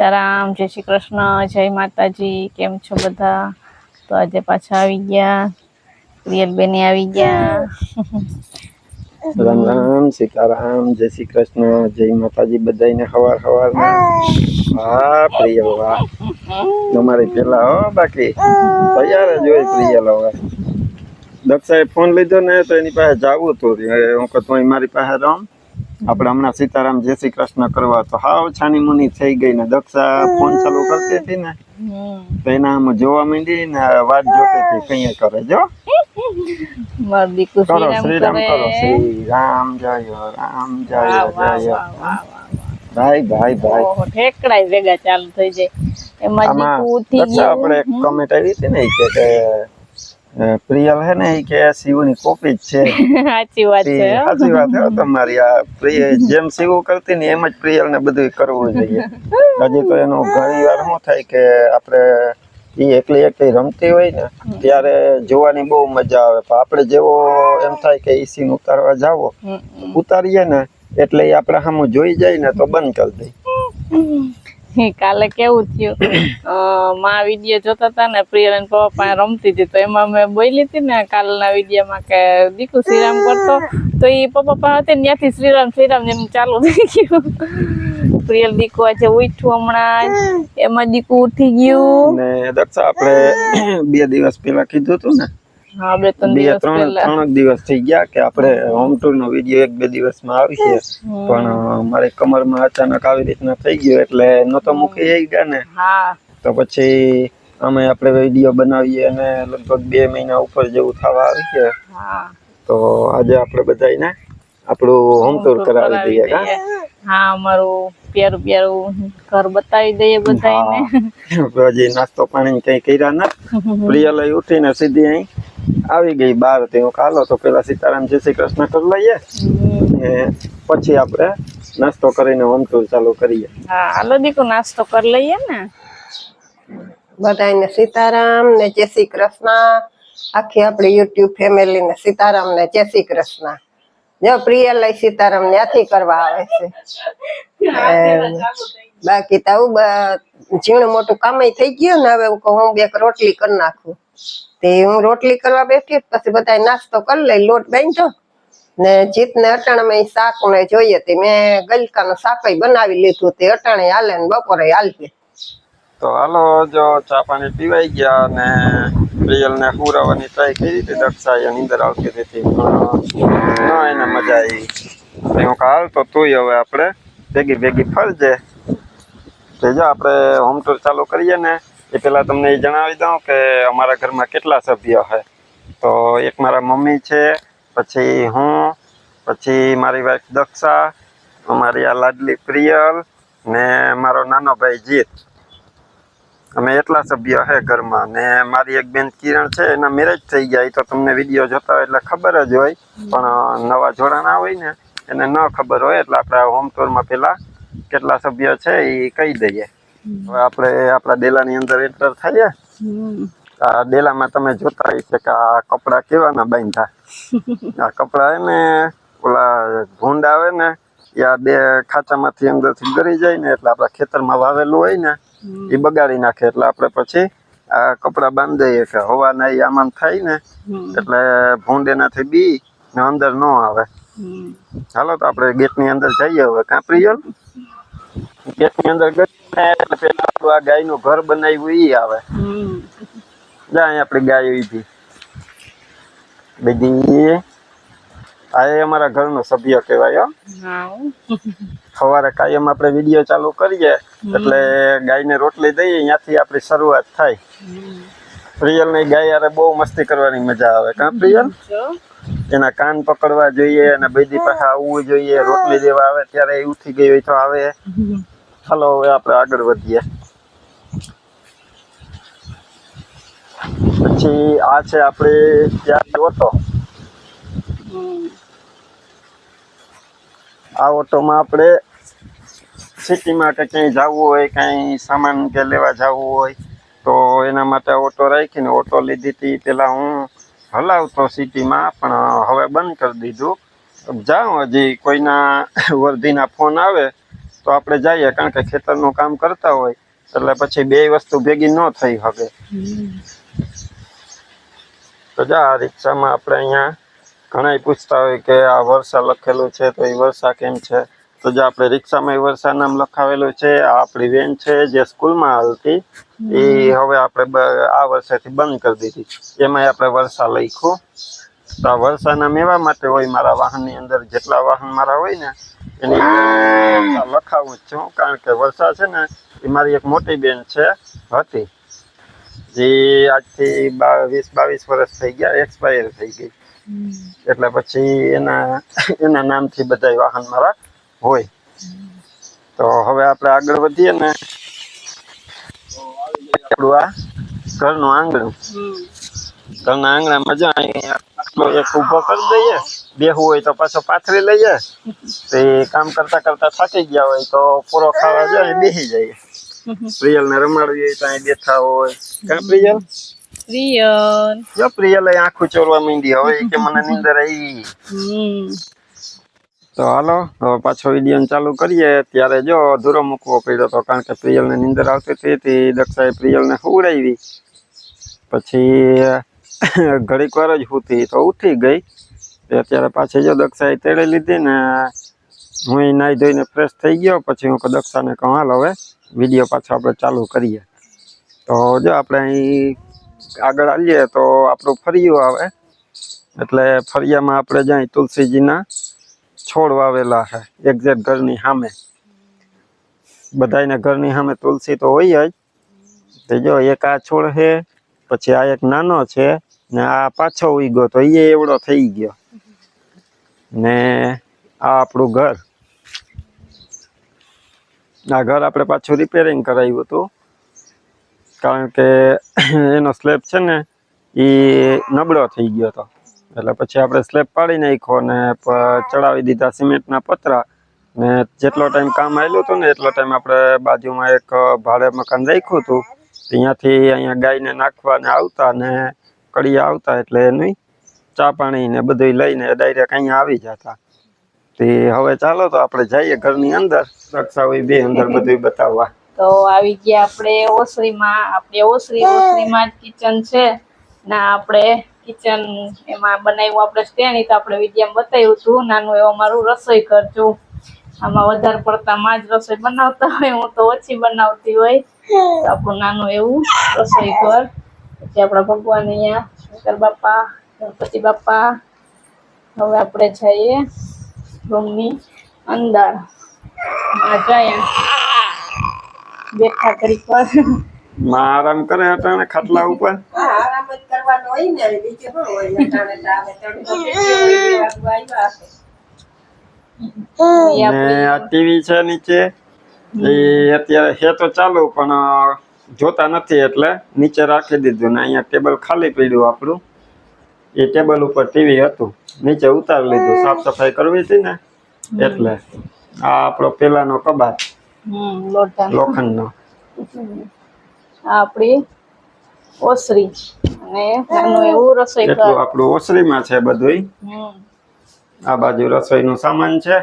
સીતારામ, જય શ્રી કૃષ્ણ, જય માતાજી, કેમ છો બધા? તો આજે પાછા આવી ગયા. પ્રિયલ બેને આવી ગયા. રામ રામ, સીતારામ, જય શ્રી કૃષ્ણ, જય માતાજી બધાને હવાર હવાર હા પ્રિય વાહ તમારી પેલા હો બાકી. તૈયાર જ હોય પ્રિયલ હવે દક્ષાએ ફોન લીધો ને તો એની પાસે જાવું હતું. હું કહું મારી પાસે રમ. આપણે હમણાં સીતારામ જય શ્રી કૃષ્ણ કરવા તો હાવ છાની મુની થઈ ગઈ ને દક્ષા ફોન ચાલુ કરતી હતી ને. તો એના આમ જોવા માંડી ને વાત જોતી હતી કઈ કરે જો. કરો શ્રી રામ કરો. શ્રી રામ જય રામ જય જય. ભાઈ ભાઈ ભાઈ. ઓહો, ભેગા ચાલુ થઈ જાય. એમાં દીકુ ઉઠી આપણે ગયું કમેન્ટ આવી હતી ને કે પ્રિયલ હે ને એ કે શિવની કોપી જ છે. સાચી વાત છે. સાચી વાત હે તમારી આ પ્રિય જેમ શિવ કરતી ને એમ જ પ્રિયલ ને બધું કરવું જોઈએ. હજી તો એનું ઘણી વાર શું થાય કે આપણે એ એકલી એકલી રમતી હોય ને ત્યારે જોવાની બહુ મજા આવે. પણ આપણે જેવો એમ થાય કે એ સીન ઉતારવા જાવો. ઉતારીએ ને એટલે એ આપણે સામું જોઈ જાય ને તો બંધ કરી દઈ હે, કાલે કેવું થયું? માં વીડિયો જોતા હતા ને પ્રિયલ અને પપ્પા રમતી હતી તો એમાં મેં બોલી હતી ને કાલના વિડીયોમાં કે દીકુ શ્રીરામ કરતો તો એ પપ્પા હતી ને ત્યાંથી શ્રીરામ શ્રીરામ જેમ ચાલુ થઈ ગયું. પ્રિયલ દીકુ આજે ઉઠ્યું હમણાં એમાં દીકુ ઉઠી ગયું. ને દક્ષા આપણે બે દિવસ પહેલા કીધું હતું ને હા બે ત્રણ દિવસ ત્રણ ત્રણ દિવસ થઈ ગયા કે આપણે હોમ ટૂર નો વીડિયો એક બે દિવસમાં આવશે પણ મારી કમરમાં અચાનક આવી રીતના થઈ ગયો એટલે નતો મૂકી આવી ગયા ને. તો પછી અમે આપણે વીડિયો બનાવીએ અને લગભગ બે મહિના ઉપર જેવું થવા આવી છે. તો આજે આપણે બધાને આપણું હોમ ટૂર કરાવી દઈએ કા? હા અમારું પ્યારું પ્યારું ઘર બતાવી દઈએ બધાને હા. હજી નાસ્તો પાણી કઈ કર્યા ના. પ્રિય લઈ ઉઠીને સીધી અહીં આવી ગઈ. બાર તે હું કાલો તો પેલા સીતારામ જય શ્રી કૃષ્ણ કરી લઈએ. ને પછી આપણે નાસ્તો કરીને હોમ ટૂર ચાલુ કરીએ. હા હાલો દીકુ નાસ્તો કરી લઈએ ને. બધાને સીતારામ ને જય શ્રી કૃષ્ણ. આખી આપણી યુટ્યુબ ફેમિલી ને સીતારામ ને જય શ્રી કૃષ્ણ. જો પ્રિય લઈ સીતારામ ત્યાંથી કરવા આવે છે. બાકી તો આવું બ- ઝીણું મોટું કામ થઈ ગયું ને હવે હું કહું હું બે રોટલી કરી નાખું. તે હું રોટલી કરવા બેઠી પછી બધા નાસ્તો કરી લઈ લોટ બાંધ્યો ને જીત ને અટાણામાં શાક ને જોઈએ તે મેં ગલકાનું શાક બનાવી લીધું તે અટાણે હાલે ને બપોરે હાલશે તો હાલો જો ચા પાણી પીવાઈ ગયા અને પ્રિયલ ને હુરાવાની ટ્રાય કરી હતી અને અંદર આવતી હતી. પણ ના, એને મજા આવી હું હાલ તો તુંય હવે આપણે ભેગી ભેગી ફરજે. તે જો આપણે હોમ ટૂર ચાલુ કરીએ ને, એ પહેલાં તમને એ જણાવી દઉં કે અમારા ઘરમાં કેટલા સભ્યો છે. તો એક મારા મમ્મી છે, પછી હું, પછી મારી વાઈફ દક્ષા, અમારી આ લાડલી પ્રિયલ ને મારો નાનો ભાઈ જીત. અમે એટલા સભ્ય છે ઘરમાં. ને મારી એક બેન કિરણ છે એના મેરેજ થઈ ગયા. એ તો તમને વીડિયો જોતા હોય એટલે ખબર જ હોય. પણ નવા જોડાણા હોય ને એને ન ખબર હોય. એટલે આપણે હોમ ટૂરમાં પહેલા કેટલા સભ્ય છે એ કહી દઈએ. હવે આપણે આપણા ડેલાની અંદર એન્ટર થઈએ. આ ડેલામાં તમે જોતા હોય છે કે આ કપડાં કેવાના બાંધ્યા? આ કપડા ને ઓલા ભૂંડ આવે ને એ આ બે ખાંચામાંથી અંદરથી ગરી જાય ને એટલે આપણા ખેતરમાં વાવેલું હોય ને એ બગાડી નાખે એટલે આપણે પછી આ કપડા બાંધી દઈએ કે હવા ના આમ થાય ને એટલે ભૂંડ એનાથી બી ને અંદર ન આવે. હાલો તો આપણે ગેટની અંદર જઈએ હવે કાં ગેટ ગેટની અંદર ગઈ એટલે પેલા આપણું આ ગાયનું ઘર બનાવ્યું ઈ આવે. જાય આપડી આપણી ગાય ઊભી બીજી આ એ અમારા ઘરનો સભ્ય કહેવાય હો. સવારે કાયમ આપણે વીડિયો ચાલુ કરીએ એટલે ગાયને રોટલી દઈએ ત્યાંથી આપણી શરૂઆત થાય. પ્રિયલની ગાય યારે બહુ મસ્તી કરવાની મજા આવે કા પ્રિયલ? એના કાન પકડવા જોઈએ અને બધી પાસે આવવું જોઈએ રોટલી દેવા આવે ત્યારે એ ઉઠી ગઈ હોય તો આવે. ચાલો હવે આપણે આગળ વધીએ. પછી આ છે આપણે ત્યાં ઓટો. આ ઓટોમાં આપણે સિટીમાં કે ક્યાંય જવું હોય કાંઈ સામાન કે લેવા જવું હોય તો એના માટે ઓટો રાખીને ઓટો લીધી હતી. પહેલાં હું હલાવતો સિટીમાં પણ હવે બંધ કરી દીધું. જાઉં હજી કોઈના વર્ધીના ફોન આવે તો આપણે જઈએ કારણ કે ખેતરનું કામ કરતા હોય એટલે પછી બે વસ્તુ ભેગી ન થઈ શકે તો જા આ રિક્ષામાં આપણે અહીંયા ઘણા પૂછતા હોય કે આ વર્ષા લખેલું છે તો એ વર્ષા કેમ છે? તો જે આપણે રિક્ષામાં એ વર્ષા નામ લખાવેલું છે આ આપણી વેન છે જે સ્કૂલમાં હાલતી એ હવે આપણે આ વર્ષેથી બંધ કરી દીધી. એમાં આપણે વર્ષા લખ્યું. તો આ વર્ષા નામ એવા માટે હોય મારા વાહનની અંદર જેટલા વાહન મારા હોય ને એની લખાવું જ છું કારણ કે વર્ષા છે ને એ મારી એક મોટી બેન છે હતી. જે આજથી વીસ બાવીસ વર્ષ થઈ ગયા એક્સપાયર થઈ ગઈ. એટલે પછી એના એના નામથી બધા વાહન મારા હોય. તો હવે આપણે આગળ વધીએ ને આપણું આ ઘરનું આંગણું. ઘરના આંગણામાં જાય એક ઊભો કરી દઈએ. બેહવું હોય તો પાછો પાથરી લઈએ. તો એ કામ કરતા કરતા થાકી ગયા હોય તો પૂરો ખાવા જાય બેસી જાય. પ્રિયલ ને રમાડવી હોય તો અહીં બેઠા હોય. કાં પ્રિયલ? પ્રિયલ જો પ્રિયલ અહીં આખું ચોરવા માંડી હવે કે મને નીંદર આવી તો હાલો હવે પાછો વીડિયો ચાલુ કરીએ ત્યારે જો અધૂરો મૂકવો પડ્યો હતો કારણ કે પ્રિયલને નીંદર આવતી હતી તે દક્ષાએ પ્રિયલને હુવડાવી પછી ઘડીક વાર જ હુતી તો ઉઠી ગઈ અત્યારે પાછી જો દક્ષાએ તેડી લીધી ને હું નાહી ધોઈને ફ્રેશ થઈ ગયો પછી હું દક્ષાને કહું હાલ હવે વીડિયો પાછો આપણે ચાલુ કરીએ તો જો આપણે અહીં આગળ આવીએ તો આપણું ફરિયું આવે. એટલે ફરિયામાં આપણે જ્યાં તુલસીજીના છોડ વાવેલા છે એક્ઝેક્ટ ઘરની સામે. બધાયના ઘરની સામે તુલસી તો હોય જ. તો જો એક આ છોડ છે, પછી આ એક નાનો છે, ને આ પાછો ઉઈ તો એ એવડો થઈ ગયો. ને આ આપણું ઘર. આ ઘર આપણે પાછું રિપેરિંગ કરાવ્યું હતું. કારણ કે એનો સ્લેબ છે ને એ નબળો થઈ ગયો હતો. એટલે પછી આપણે સ્લેબ પાડી નાખ્યો ને ચડાવી દીધા સિમેન્ટના પતરા ને જેટલો ટાઈમ કામ આવેલું હતું ને એટલો ટાઈમ આપણે બાજુમાં એક ભાડે મકાન રાખ્યું હતું. ત્યાંથી અહીંયા ગાયને નાખવા ને આવતા ને કડિયા આવતા એટલે એની ચા પાણી ને બધું લઈને ડાયરેક્ટ અહીંયા આવી જતા. તે હવે ચાલો તો આપણે જઈએ ઘરની અંદર. રક્ષા હોય બે અંદર બધું બતાવવા. તો આવી ગયા આપણે ઓસરીમાં. આપણે ઓસરી, ઓસરીમાં જ કિચન છે. ના, આપણે કિચન એમાં બનાવ્યું. આપણે સ્ટેન્ડ તો આપણે વિડીયામાં બતાવ્યું હતું. નાનું એવું મારું રસોઈ છું આમાં વધારે પડતા માં જ રસોઈ બનાવતા હોય. હું તો ઓછી બનાવતી હોય. તો આપણું નાનું એવું રસોઈ ઘર. પછી આપણા ભગવાન અહીંયા, શંકર બાપા, ગણપતિ બાપા. હવે આપણે જઈએ રૂમની અંદર. જઈએ. બેઠા કરી પર. આરામ કરે અટાણે ખાટલા ઉપર? આરામ જ કરવાનો હોય ને બીજે શું હોય અટાણે તો આવે તડકો આ ટીવી છે નીચે. એ અત્યારે છે તો ચાલુ પણ જોતા નથી એટલે નીચે રાખી દીધું ને અહીંયા ટેબલ ખાલી પડ્યું આપણું. એ ટેબલ ઉપર ટીવી હતું. નીચે ઉતારી લીધું સાફ સફાઈ કરવી હતી ને એટલે આ આપણો પેલાનો કબાટ. લોખંડનો. આ આપણી ઓસરી. અને નાનું એવું રસોઈ એટલું આપણું ઓસરીમાં છે બધુંય. આ બાજુ રસોઈનું સામાન છે.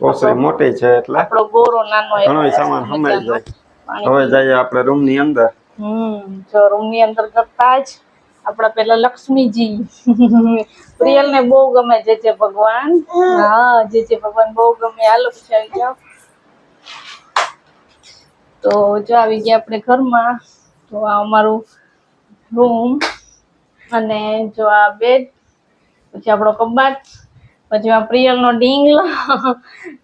ઓસરી મોટી છે એટલે. આપણો ગોરો નાનો ઘણોય સામાન સમાઈ જાય. હવે જઈએ આપણે રૂમની અંદર. હમ જો રૂમની અંદર કરતા જ આપણા પેલા લક્ષ્મીજી. પ્રિયલ ને બહુ ગમે જે જે ભગવાન. હા. જે જે ભગવાન બહુ ગમે. હાલો પછી આવી જાઓ. તો જો આવી ગયા આપણે ઘરમાં. તો આ અમારું રૂમ અને જો આ બેડ પછી આપણો કબાટ પછી આ પ્રિયલનો ડીંગલો.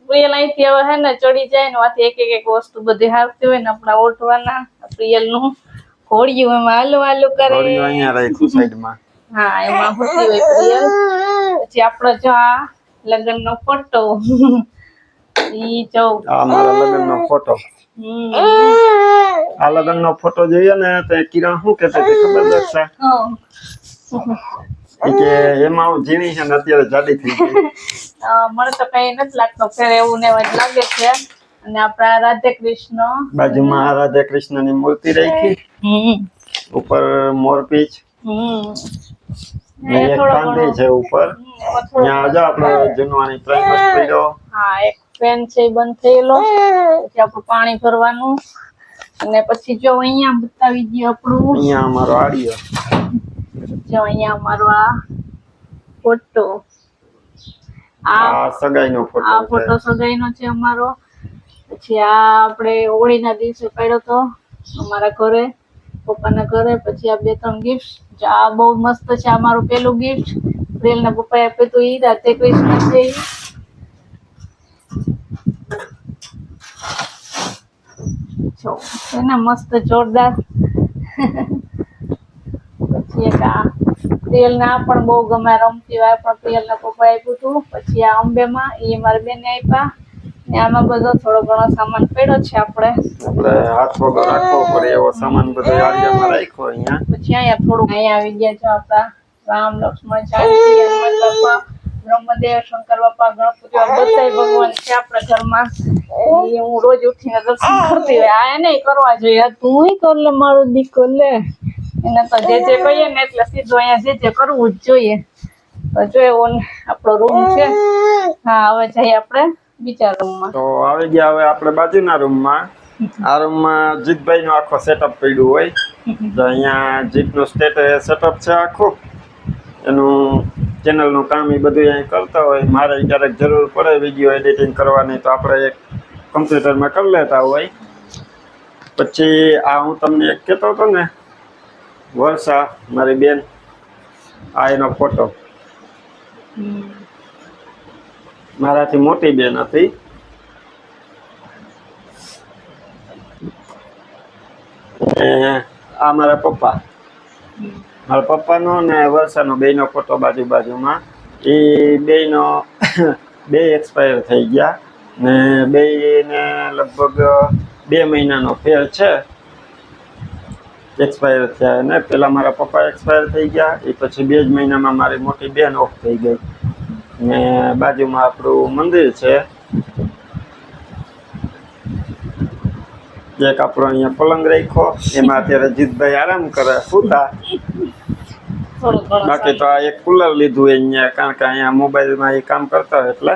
પ્રિયલ અહીંથી હવે હે ને ચડી જાય ને એક એક એક વસ્તુ બધી હારતી હોય ને આપણા ઓઢવાના પ્રિયલનું. ઘોડિયું એમાં હાલો હાલો કરે. અહીંયા રાખ્યું સાઈડમાં. હા એમાં હોતી હોય પ્રિયલ પછી આપણો જો આ લગ્નનો ફોટો. ઈ જો. આ મારા લગ્નનો ફોટો. હમ. આ લગ્નનો ફોટો જોઈએ ને તો કિરણ શું કહેતી કે ખબર ઈ કે એમાં હું ઝીણી છે ને અત્યારે જાડી થઈ ગઈ. મને તો કઈ નથી લાગતો ફેર એવું ને એવું લાગે છે. અને આપણા રાધે કૃષ્ણ. બાજુમાં રાધે રાધા કૃષ્ણની મૂર્તિ રાખી. ઉપર મોરપીચ એક છે ઉપર. ત્યાં જો આપણે જૂનવાની પ્રાઇમર પડ્યો હા એક ફેન છે બંધ થયેલો. પછી આપણું પાણી ભરવાનું. અને પછી જો અહીંયા બતાવી દઈએ આપણું. અહીંયા અમારો આડિયો. જો અહીંયા અમારો આ ફોટો આ સગાઈનો ફોટો આ ફોટો ફોટો સગાઈનો છે અમારો. પછી આ આપણે હોળીના દિવસે પડ્યો તો અમારા ઘરે, પપ્પાના ઘરે, પછી આ બે ત્રણ ગિફ્ટ આ બહુ મસ્ત છે આ મારું પેલું ગિફ્ટ પ્રેલના પપ્પાએ આપ્યું હતું એ રાતે ક્રિસમસ છે. છે ને મસ્ત જોરદાર. પછી એક આ તેલના પણ બહુ ગમે રમતી હોય પણ પ્રિયલના પપ્પાએ આપ્યું હતું. પછી આ અંબેમાં એ મારા બેને આપ્યા. આમાં બધો થોડો ઘણો સામાન પડ્યો છે આપણે. પડે એવો સામાન બધો રાખ્યો અહીંયા. પછી અહીંયા થોડું અહીંયા આવી ગયા છે આપણા રામ લક્ષ્મણ જાનકી હનુમાન બાપા બ્રહ્મદેવ શંકર બાપા ગણપતિ બધાય ભગવાન છે આપણા ઘરમાં. એ હું રોજ ઉઠીને દર્શન કરતી હોય. આ એને કરવા જોઈએ. તું કર લે મારો દીકરો લે. એને તો જે જે કહીએ ને એટલે સીધું અહીંયા જે જે કરવું જ જોઈએ. તો જો એવો આપણો રૂમ છે. હા હવે જઈએ આપણે. બીજા રૂમમાં. તો આવી ગયા હવે આપણે બાજુના રૂમમાં. આ રૂમમાં જીતભાઈ નો આખો સેટઅપ પડ્યું હોય. તો અહીંયા જીતનું સ્ટેટ સેટઅપ છે આખું. એનું ચેનલનું કામ એ બધું અહીં કરતા હોય. મારે ક્યારેક જરૂર પડે વીડિયો એડિટિંગ કરવાની તો આપણે એક કમ્પ્યુટરમાં કરી લેતા હોય. પછી આ હું તમને એક કહેતો હતો ને વર્ષા મારી બેન આ એનો ફોટો. મારાથી મોટી બેન હતી. આ મારા પપ્પા. મારા પપ્પાનો ને વર્ષાનો બેયનો ફોટો બાજુ બાજુમાં એ બેયનો બે એક્સપાયર થઈ ગયા ને બેને લગભગ બે મહિનાનો ફેર છે. એક્સપાયર થયા ને પેલા મારા પપ્પા એક્સપાયર થઈ ગયા, એ પછી બે જ મહિનામાં મારી મોટી બેન ઓફ થઈ ગઈ. ને બાજુમાં આપણું મંદિર છે. એક આપણો અહીંયા પલંગ રાખ્યો. એમાં અત્યારે જીતભાઈ આરામ કરે, સુતા. બાકી તો આ એક કુલર લીધું અહીંયા, કારણ કે અહીંયા મોબાઈલમાં એ કામ કરતા હોય એટલે.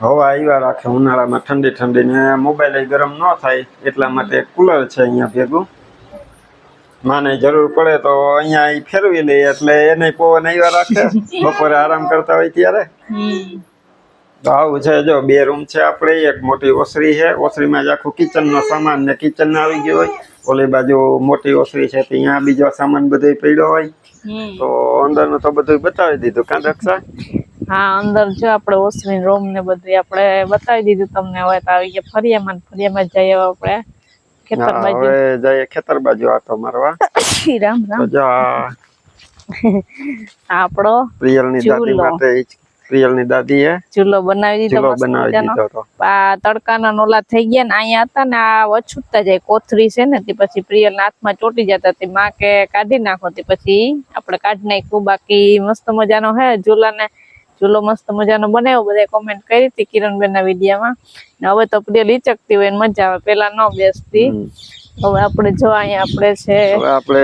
હવા આવ્યા રાખે, ઉનાળામાં ઠંડી ઠંડી ને મોબાઈલ ગરમ ન થાય એટલા માટે કુલર છે અહીંયા ભેગું. માને જરૂર પડે તો અહીંયા ઈ ફેરવી લે એટલે એને પવન આવ્યા રાખે. બપોરે આરામ કરતા હોય ત્યારે. તો આવું છે જો બે રૂમ છે આપણે એક મોટી ઓસરી છે. ઓસરીમાં જ આખું કિચનનો સામાન ને કિચન આવી ગયો હોય. ઓલી બાજુ મોટી ઓસરી છે ત્યાં બીજો સામાન બધો પડ્યો હોય. તો અંદરનું તો બધું બતાવી દીધું કાં દક્ષા હા અંદર જો આપણે ઓસરી રૂમ ને બધું આપણે બતાવી દીધું તમને હવે તો આવી ગયા ફરિયામાં ફરિયામાં જઈએ આપણે. ખેતર બાજુ. હવે જઈએ ખેતર બાજુ આટો મારવા. રામ રામ. આ આપણો પ્રિયલની દાદી માટે પ્રિયલની દાદી એ ચૂલો બનાવી દીધો બનાવી આ તડકાના નોલા થઈ ગયા ને અહીંયા હતા ને આ વછુટતા જાય કોથરી છે ને તે પછી પ્રિયલ હાથમાં ચોટી જતા તે માં કે કાઢી નાખો તે પછી આપણે કાઢી નાખ્યું. બાકી મસ્ત મજાનો હે ઝૂલાને ઝૂલો મસ્ત મજાનો બનાવ્યો બધા કોમેન્ટ કરી હતી કિરણબેન ના વિડીયામાં હવે તો પ્રિયલ હિચકતી હોય મજા આવે પેલા ન બેસતી. હવે આપણે જો અહીંયા આપણે છે હવે આપણે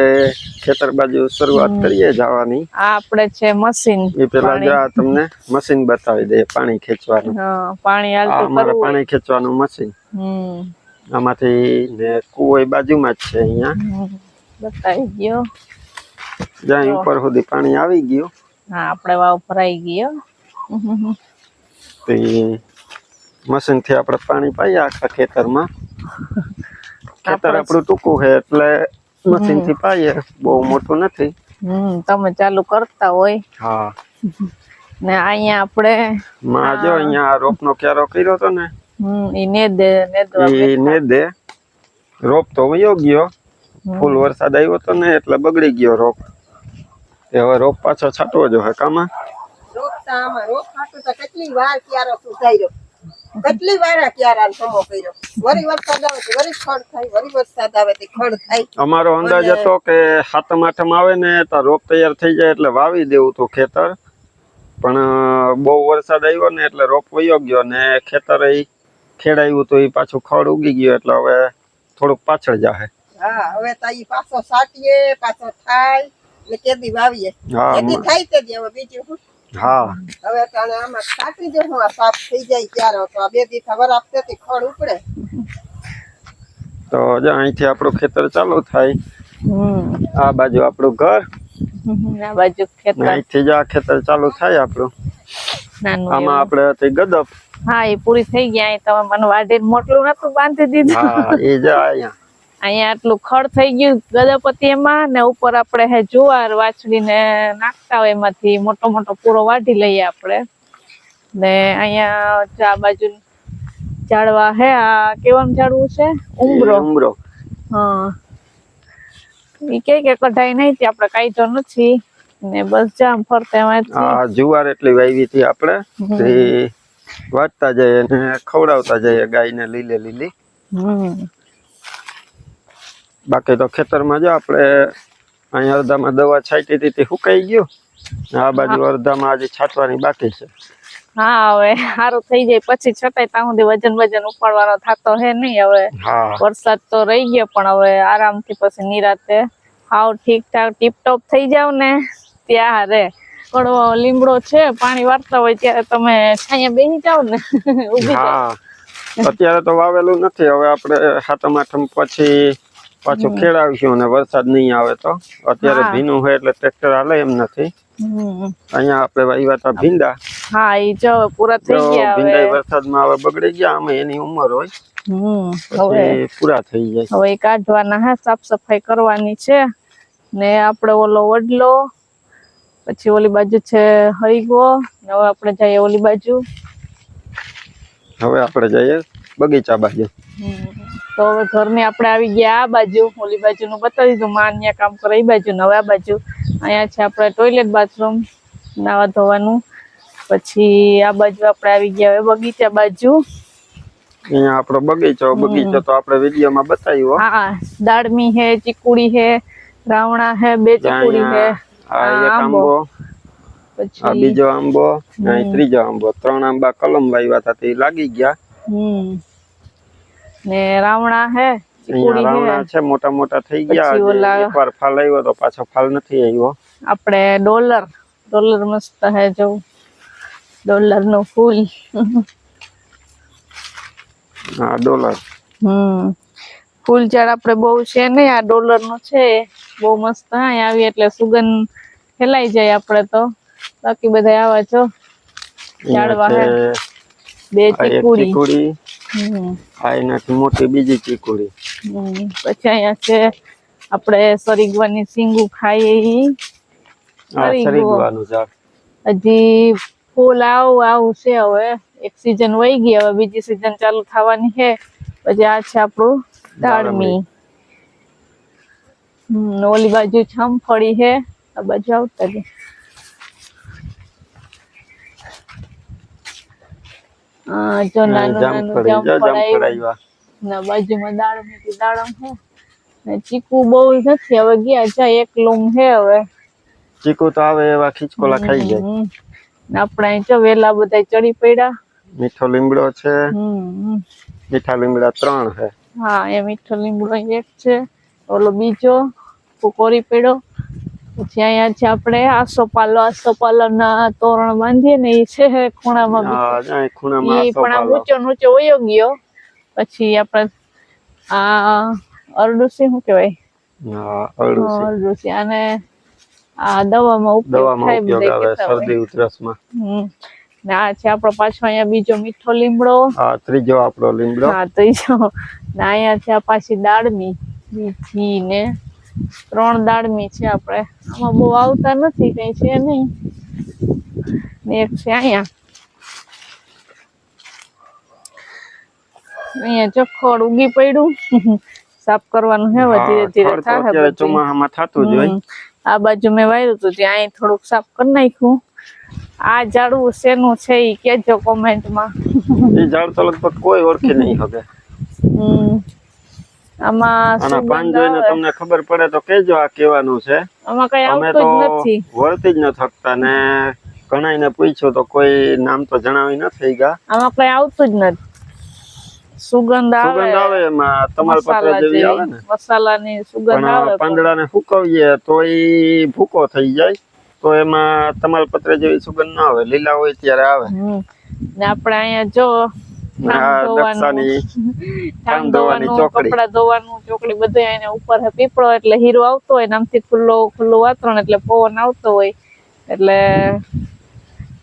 ખેતર બાજુ શરૂઆત કરીએ જવાની. આ આપણે છે મશીન એ પેલા જો આ તમને મશીન બતાવી દે પાણી ખેંચવાનું. હા પાણી હાલતું કરવું પાણી ખેંચવાનું મશીન. હમ. આમાંથી ને કુવો બાજુમાં જ છે અહીંયા. બતાવી ગયો જ્યાં ઉપર સુધી પાણી આવી ગયું. હા આપણે વાવ ભરાઈ ગયો તે મશીનથી આપણે પાણી પાઈએ આખા ખેતરમાં. ખેતર આપણે- ટૂંકું છે એટલે મશીનથી પાઈએ બહુ મોટું નથી. હમ તમે ચાલુ કરતા હોય. હા. ને અહીંયા આપણે માં જો અહીંયા રોપનો ક્યારો કર્યો હતો ને હમ ઈ ને દે ને એ ને દે રોપ તો વયો ગયો ફૂલ વરસાદ આવ્યો હતો ને એટલે બગડી ગયો રોપ. તે હવે રોપ પાછો છાંટવો જો હે કામાં. રોપ તો કેટલી વાર ક્યારો સુધાર્યો? કેટલી વાર આ ક્યારાનો સમો કર્યો? વરી વરસાદ આવે તો વરી ખડ થાય વરી વરસાદ આવે તો ખડ થાય. અમારો અંદાજ હતો કે સાતમ આઠમ આવે ને તો રોપ તૈયાર થઈ જાય એટલે વાવી દેવું તો ખેતર. પણ બહુ વરસાદ આવ્યો ને એટલે રોપ વયો ગયો ને ખેતર એ ખેડાયું તો એ પાછું ખડ ઉગી ગયું એટલે હવે થોડુંક પાછળ જાહે. હા હવે તો એ પાછો સાટીએ પાછો થાય. ને કેદી વાવીએ. કેદી થાય તે હવે બીજું શું? હા. હવે તાણે આમાં કાટી દે હું આ સાફ થઈ જાય ત્યારે તો આ બે દી ખબર આપતી ખડ ઉપડે. તો જો અહીંથી આપણું ખેતર ચાલુ થાય. હમ. આ બાજુ આપણું ઘર. આ બાજુ ખેતર. અહીંથી જ આ ખેતર ચાલુ થાય આપણું. આમાં. આપણે હતી ગદપ હા એ પૂરી થઈ ગયા. અહીં તમે મને વાઢીને મોટલું નતું બાંધી દીધું. હા એ જ અહીંયા. અહીંયા આટલું ખડ થઈ ગયું ગદપતિ એમાં ને ઉપર આપણે હે જુવાર વાછડીને નાખતા હોય એમાંથી મોટો મોટો પૂરો વાઢી લઈએ આપણે. ને અહીંયા આ બાજુ ઝાડવા હે આ કેવાનું ઝાડવું છે? ઉમરો. ઉમરો. હા. એ કે કે કઢાઈ નહીં તે આપણે કાઢ્યો નથી. ને બસ જામ ફરતે એમાંથી જુવાર એટલી વાવી હતી આપણે વાંચતા વાટતા જઈએ ને ખવડાવતા જઈએ ગાયને લીલે લીલી. હમ. બાકી તો ખેતરમાં જો આપણે અહીંયા અડધામાં દવા છાંટી હતી તે સુકાઈ ગયું. આ બાજુ અડધામાં આજે છાંટવાની બાકી છે. હા હવે સારું થઈ જાય. પછી છતાંય ત્યાં સુધી વજન વજન ઉપાડવાનો થતો હે નહીં હવે. વરસાદ તો રહી ગયો પણ હવે આરામથી પછી નિરાતે હાવ ઠીક ઠાક ટીપટોપ થઈ જાવ ને ત્યાં રે કડવો લીમડો છે પાણી વારતા હોય ત્યારે તમે છાંયા બેસી જાવ ને. અત્યારે તો વાવેલું નથી. હવે આપણે સાતમ આઠમ પછી પાછું ખેડાવીશું અને વરસાદ નહીં આવે તો. અત્યારે ભીનું હોય એટલે ટ્રેક્ટર હાલે એમ નથી. અહીંયા આપણે વાવ્યા હતા ભીંડા. હા એ જો પૂરા થઈ ગયા ભીંડા વરસાદમાં હવે બગડી ગયા અમે એની ઉંમર હોય. હવે. પૂરા થઈ જાય. હવે કાઢવાના હે સાફ સફાઈ કરવાની છે. ને આપણે ઓલો વડલો પછી ઓલી બાજુ છે હરીગો હવે આપણે જઈએ ઓલી બાજુ. હવે આપણે જઈએ બગીચા બાજુ. તો હવે ઘરની આપણે આવી ગયા આ બાજુ ઓલી બાજુનું બતાવી દીધું માં અહીંયા કામ કરે એ બાજુ નવા બાજુ. અહીંયા છે આપણે ટોયલેટ બાથરૂમ નાવા ધોવાનું. પછી આ બાજુ આપણે આવી ગયા હવે બગીચા બાજુ. અહીંયા આપણો બગીચો બગીચો તો આપણે વિડીયોમાં બતાવ્યો. હા દાળમી હે ચીકુડી હે રાવણા હે બે ચીકુડી હે આ આ એક આંબો. પછી બીજો આંબો ત્રીજો આંબો. ત્રણ આંબા કલમ વાવ્યા હતા તે લાગી ગયા. હમ. ને રાવણા હે રાવણા છે મોટા મોટા થઈ ગયા એકવાર ફાલ આવ્યો તો પાછો ફાલ નથી આવ્યો. આપણે ડોલર ડોલર મસ્ત હે જો. ડોલરનું ફૂલ. હા ડોલર. હમ. ફૂલ ઝાડ આપણે બહુ છે ને આ ડોલરનું છે. બહુ મસ્ત હા આવી એટલે સુગંધ ફેલાઈ જાય આપણે તો. બાકી બધા આવા છો ઝાડવા બે ચીકુડી. આ એનાથી મોટી બીજી ચીકુડી. પછી અહીંયા છે આપણે સરીગવાની સિંગુ ખાઈએ સરીગવાનું ઝાડ હજી ફૂલ આવું આવું છે હવે. એક સીઝન વહી ગઈ હવે બીજી સીઝન ચાલુ થવાની છે. પછી આ છે આપણું દાળમી. ઓલી બાજુ છમફળી છે. આ બાજુ આવતા રહે આ જો નાનું નાનું જામફળી જો જામફળ જામફળ આવ્યું આવ્યા ના બાજુમાં દાડમ હતી દાડમ હે. ને ચીકુ બહુ નથી હવે ગયા છે એક લોમ હે હવે. ચીકુ તો આવે એવા ખીચકોલા ખાઈ જાય ને આપણે જો વેલા બધા ચડી પડ્યા. મીઠો લીમડો છે. હમ મીઠા લીમડા ત્રણ છે. હા એ મીઠો લીમડો એક છે. ઓલો બીજો કોરી પડ્યો. પછી અહીંયા છે આપણે આસોપાલો આસોપાલો ના તોરણ બાંધીએ ને એ છે ખૂણામાં ખૂણામાં એ પણ આમ ઊંચો ઊંચો વયો ગયો. પછી આપણે આ અરડુસી શું કહેવાય? હા અળું અરડુસી. અને આ દવામાં ઉપયોગ થાય બધા. શરદી ઉધરસમાં. ને આ છે આપણો પાછો અહીંયા બીજો મીઠો લીમડો. આ ત્રીજો આપણો લીમડો. હા ને અહીંયા છે આ પાછી દાળમી બીજી ને ત્રણ દાળમી છે આપણે. આમાં બહુ આવતા નથી કઈ છે નહીં. ને એક છે અહીંયા. અહીંયા ચખડ ઉગી પડ્યું. સાફ કરવાનું હે ધીરે ધીરે થાય ચોમાસામાં થતું જ હોય. આ બાજુ મેં વાયરું હતું ત્યાં અહીં થોડુંક સાફ કરી નાખ્યું. આ ઝાડવું શેનું છે એ કેજો કોમેન્ટમાં. એ ઝાડ તો લગભગ કોઈ ઓળખી નહીં હમ. આમાં પાન સુગંધ જોઈને આવે. તમને ખબર પડે તો કેજો આ કેવાનું છે. અમે તો વળતી જ ન થકતા ને ઘણાઈને પૂછ્યું તો કોઈ નામ તો જણાવી ન થઈ ગયા. આમાં કઈ આવતું જ નથી. સુગંધ આવે. સુગંધ આવે એમાં તમાલપત્ર જેવી આવે ને? મસાલાની સુગંધ આવે પાંદડાને સુકવીએ તો એ ભૂકો થઈ જાય. તો એમાં તમાલપત્ર જેવી સુગંધ ના આવે લીલા હોય ત્યારે આવે. ને આપણે અહીંયા જો કપડા ધોવાનું ચોકડી બધું એને ઉપર પીપળો એટલે હીરો આવતો હોય ને આમથી ખુલ્લો ખુલ્લું એટલે પવન આવતો હોય. એટલે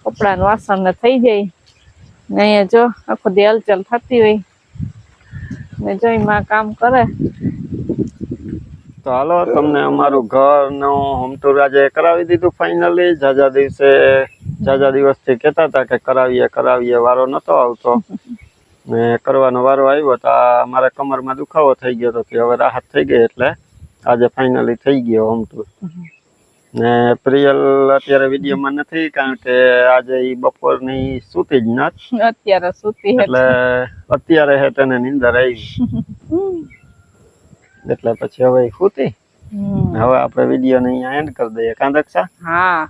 કપડા નું વાસણ ને થઈ જાય. ને અહીંયા જો આખો દી હલચલ થતી હોય. ને જોઈ માં કામ કરે. તો હાલો તમને અમારું ઘરનું હોમ ટૂર આજે કરાવી દીધું ફાઇનલી જાજા દિવસે જાજા દિવસથી કહેતા હતા કે કરાવીએ કરાવીએ. વારો નતો આવતો. ને કરવાનો વારો આવ્યો તો મારા કમરમાં દુખાવો થઈ ગયો તો કે હવે રાહત થઈ ગઈ એટલે આજે ફાઇનલી થઈ ગયો હોમ ટૂર ને પ્રિયલ અત્યારે વિડીયોમાં નથી કારણ કે આજે ઈ બપોરની સૂતી જ નથી. અત્યારે સુતી એટલે અત્યારે હે તેને નીંદર આવી. એટલે પછી હવે ખૂતી હવે આપણે વીડિયો ને અહીંયા એન્ડ કરી દઈએ. કાં દક્ષા હા.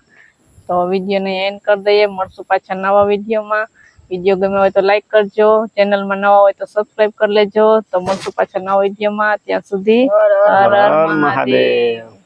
તો વીડિયો ને એન્ડ કરી દઈએ. મળશું પાછા નવા વિડીયોમાં વીડિયો ગમે હોય તો લાઈક કરજો. ચેનલમાં નવા હોય તો સબસ્ક્રાઇબ કરી લેજો. તો મળશું પાછા નવા વિડીયોમાં ત્યાં સુધી મહાદેવ.